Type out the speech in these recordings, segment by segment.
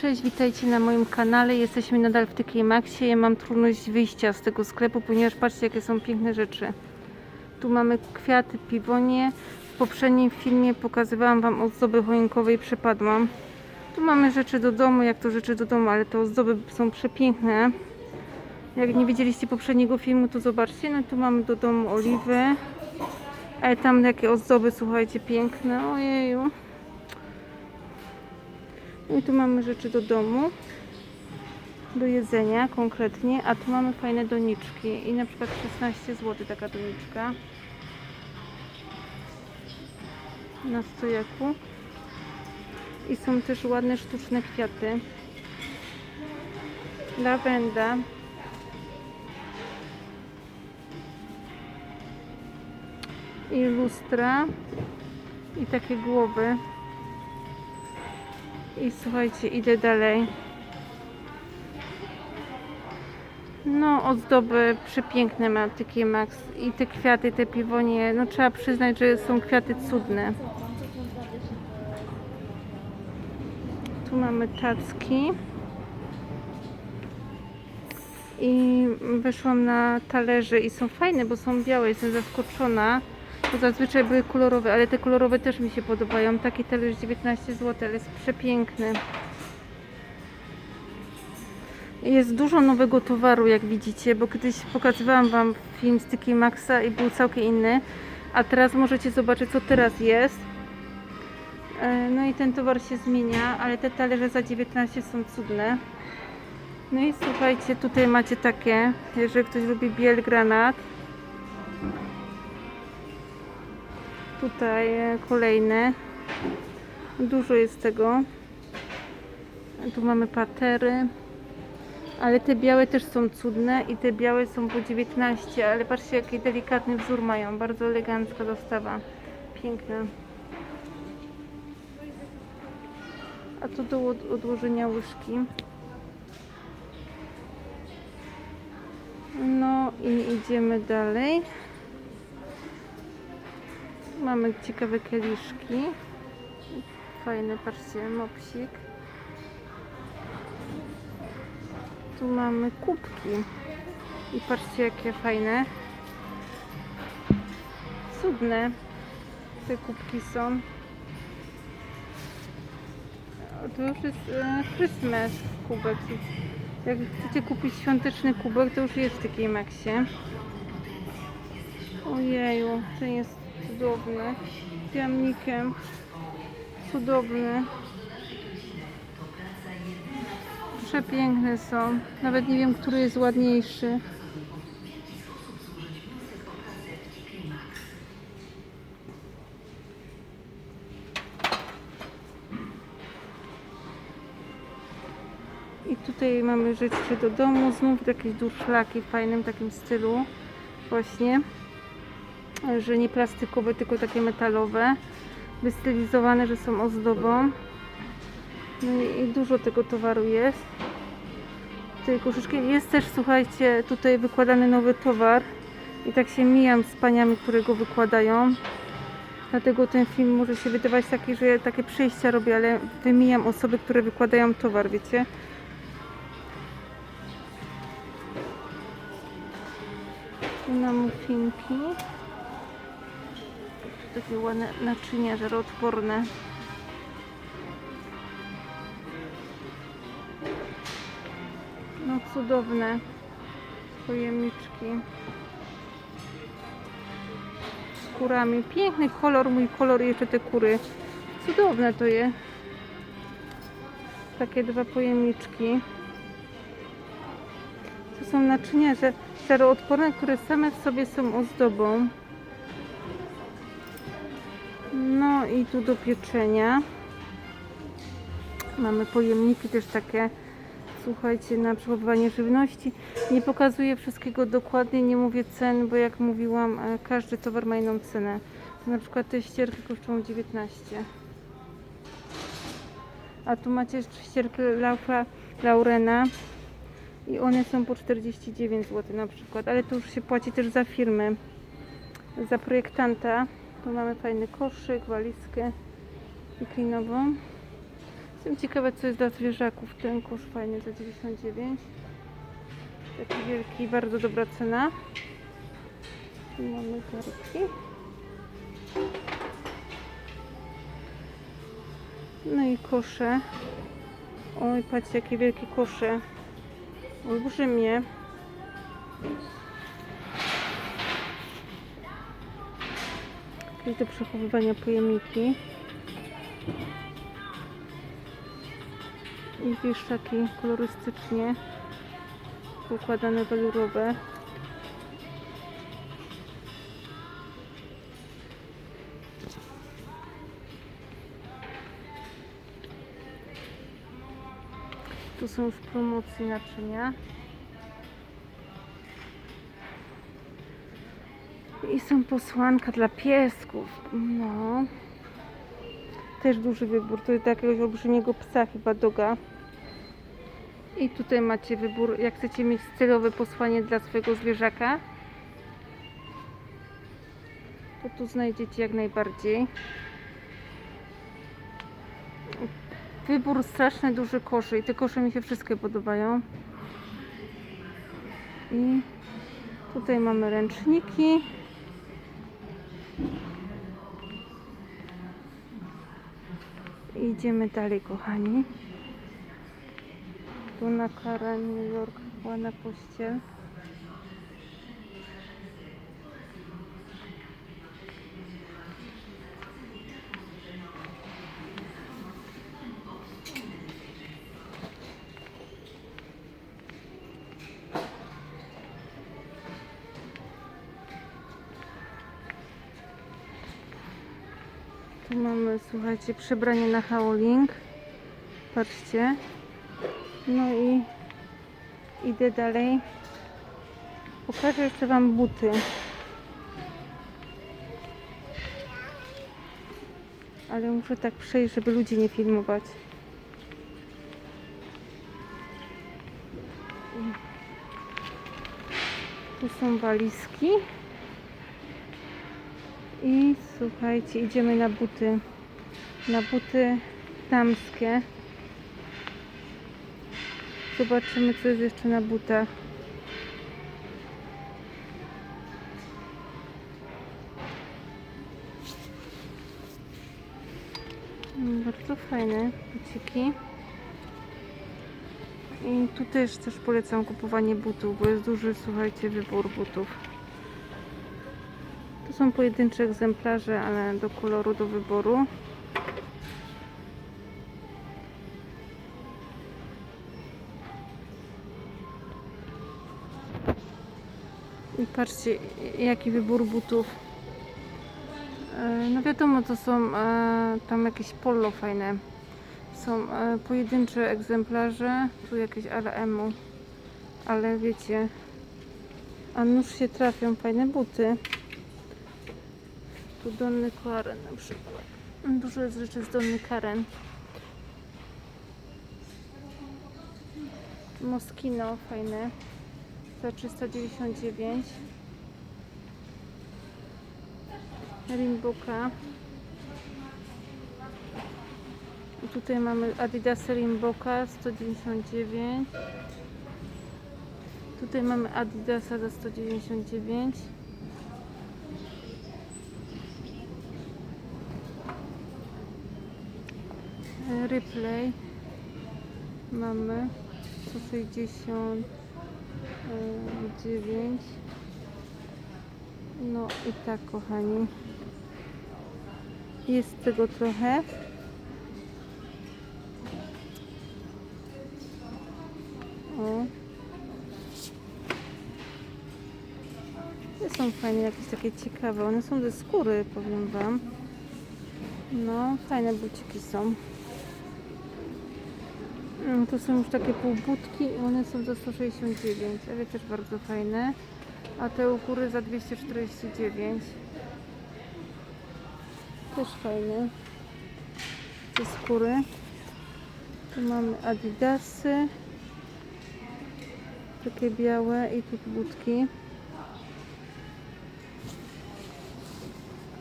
Cześć, witajcie na moim kanale. Jesteśmy nadal w TK Maxie. Ja mam trudność wyjścia z tego sklepu, ponieważ patrzcie jakie są piękne rzeczy. Tu mamy kwiaty, piwonie. W poprzednim filmie pokazywałam Wam ozdoby choinkowe i przepadłam. Tu mamy rzeczy do domu, jak to rzeczy do domu, ale te ozdoby są przepiękne. Jak nie widzieliście poprzedniego filmu, to zobaczcie. No tu mamy do domu oliwy. Ale tam jakie ozdoby, słuchajcie, piękne. Ojeju. No I tu mamy rzeczy do domu, do jedzenia konkretnie, a tu mamy fajne doniczki i na przykład 16 zł taka doniczka na stojaku. I są też ładne sztuczne kwiaty. Lawenda. I lustra. I takie głowy. I słuchajcie, idę dalej. No, ozdoby przepiękne ma TK Max. I te kwiaty, te piwonie, no trzeba przyznać, że są kwiaty cudne. Tu mamy tacki. I wyszłam na talerze i są fajne, bo są białe, jestem zaskoczona. Bo zazwyczaj były kolorowe, ale te kolorowe też mi się podobają. Taki talerz 19 zł, ale jest przepiękny. Jest dużo nowego towaru, jak widzicie, bo kiedyś pokazywałam Wam film z Tiki Maxa i był całkiem inny. A teraz możecie zobaczyć, co teraz jest. E, No i ten towar się zmienia, ale te talerze za 19 są cudne. No i słuchajcie, tutaj macie takie, jeżeli ktoś lubi biel granat. Tutaj e, kolejne. Dużo jest tego. Tu mamy patery. Ale te białe też są cudne i te białe są po 19, ale patrzcie jaki delikatny wzór mają. Bardzo elegancka dostawa. Piękna. A tu do od- odłożenia łyżki. No i idziemy dalej. Mamy ciekawe kieliszki. Fajny, patrzcie, mopsik. Tu mamy kubki. I patrzcie, jakie fajne. Cudne te kubki są. To już jest e, Christmas kubek. Jak chcecie kupić świąteczny kubek, to już jest w takiej maksie. Ojeju, ten jest cudowny. Z jamnikiem. Cudowny. Przepiękne są. Nawet nie wiem, który jest ładniejszy. I tutaj mamy rzeczy do domu. Znów jakieś durszlaki w fajnym takim stylu. Właśnie. Że nie plastikowe, tylko takie metalowe. Wystylizowane, że są ozdobą. No i, i dużo tego towaru jest. Tej koszyczki. Jest też, słuchajcie, tutaj wykładany nowy towar. I tak się mijam z paniami, które go wykładają. Dlatego ten film może się wydawać taki, że ja takie przejścia robię, ale wymijam osoby, które wykładają towar, wiecie? Na muffinki. Takie ładne naczynia żaroodporne. No cudowne pojemniczki z kurami. Piękny kolor, mój kolor jeszcze te kury. Cudowne to je. Takie dwa pojemniczki. To są naczynia żaroodporne, które same w sobie są ozdobą. No i tu do pieczenia. Mamy pojemniki też takie, słuchajcie, na przechowywanie żywności. Nie pokazuję wszystkiego dokładnie, nie mówię cen, bo jak mówiłam, e, każdy towar ma inną cenę. Na przykład te ścierki kosztują 19. A tu macie jeszcze ścierki Laura, Laurena i one są po 49 zł na przykład, ale to już się płaci też za firmy, za projektanta. Tu mamy fajny koszyk, walizkę i klinową. Jestem ciekawa, co jest dla zwierzaków. Ten kosz fajny za 99. Taki wielki, bardzo dobra cena. Tu mamy torebki. No i kosze. Oj, patrzcie, jakie wielkie kosze. Olbrzymie. Jakieś do przechowywania pojemniki. I wieszczaki kolorystycznie układane welurowe. Tu są w promocji naczynia. I są posłanka dla piesków. No. Też duży wybór. To jest dla jakiegoś olbrzymiego psa, chyba doga. I tutaj macie wybór, jak chcecie mieć stylowe posłanie dla swojego zwierzaka. To tu znajdziecie jak najbardziej. Wybór straszny duży koszy i te kosze mi się wszystkie podobają. I tutaj mamy ręczniki. Idziemy dalej, kochani. Tu na Karen, New York, ładna pościel. Tu mamy, słuchajcie, przebranie na howling. Patrzcie. No i idę dalej. Pokażę jeszcze Wam buty. Ale muszę tak przejść, żeby ludzi nie filmować. Tu są walizki. I słuchajcie, idziemy na buty. Na buty damskie. Zobaczymy, co jest jeszcze na butach. Mm, Bardzo fajne buciki. I tu też też polecam kupowanie butów, bo jest duży, słuchajcie, wybór butów. To są pojedyncze egzemplarze, ale do koloru, do wyboru. I patrzcie, jaki wybór butów. E, No wiadomo, to są e, tam jakieś polo fajne. Są e, pojedyncze egzemplarze. Tu jakieś RM-u. Ale wiecie, a nóż się trafią fajne buty. Tu Donny Karen na przykład. Dużo jest rzeczy z Donny Karen. Moskino fajne. Za 399. Rimboka. I tutaj mamy Adidas Rimboka 199. Tutaj mamy Adidasa za 199. E, Replay. Mamy 169 no i tak kochani. Jest tego trochę. O. Te są fajne, jakieś takie ciekawe. One są ze skóry, powiem wam. No, fajne buciki są Mm, To są już takie półbudki i one są za 169, ale też bardzo fajne. A te u góry za 249. Też fajne. Te skóry. Tu mamy adidasy. Takie białe i tu budki.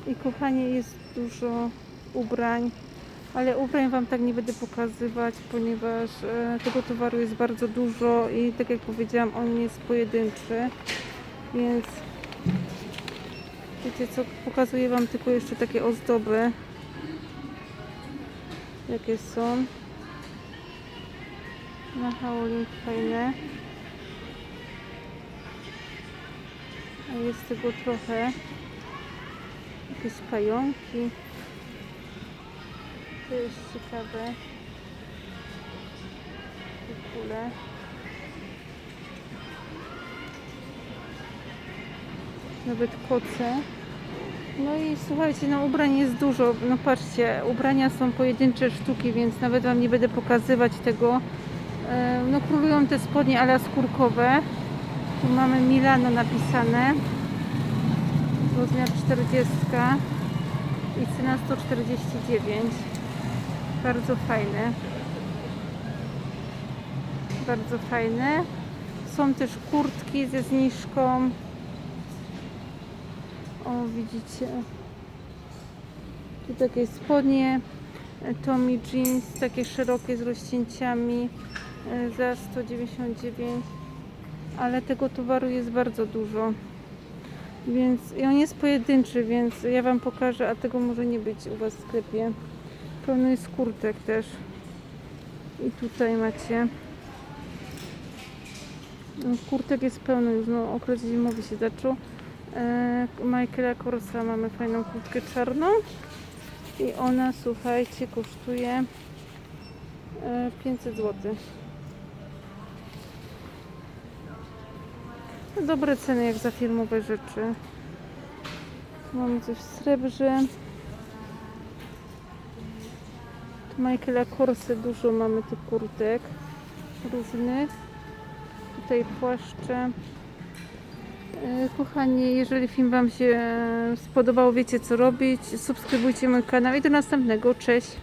I kochanie jest dużo ubrań Ale ubrań Wam tak nie będę pokazywać, ponieważ e, tego towaru jest bardzo dużo i tak jak powiedziałam, on jest pojedynczy, więc wiecie co, pokazuję Wam tylko jeszcze takie ozdoby, jakie są. Na Halloween fajne. A jest tego trochę. Jakieś pająki. To jest ciekawe. Te kule. Nawet koce. No i słuchajcie, no ubrań jest dużo. No patrzcie, ubrania są pojedyncze sztuki, więc nawet Wam nie będę pokazywać tego. E, No królują te spodnie ala skórkowe. Tu mamy Milano napisane. Rozmiar 40 i cena 149. Bardzo fajne. Bardzo fajne. Są też kurtki ze zniżką. O, widzicie. Tu takie spodnie. e, Tommy jeans, takie szerokie z rozcięciami e, za 199. Ale tego towaru jest bardzo dużo. Więc i on jest pojedynczy, więc ja Wam pokażę, a tego może nie być u Was w sklepie. Pełno jest kurtek też. I tutaj macie. No, Kurtek jest pełno już, no okres zimowy się zaczął. E, Michaela Korsa mamy fajną kurtkę czarną. I ona, słuchajcie, kosztuje e, 500 zł. Dobre ceny jak za firmowe rzeczy. Mamy coś w srebrze. Tu Michaela Korsy dużo mamy tych kurtek różnych. Tutaj płaszcze. E, Kochani, jeżeli film Wam się spodobał, wiecie co robić. Subskrybujcie mój kanał i do następnego. Cześć!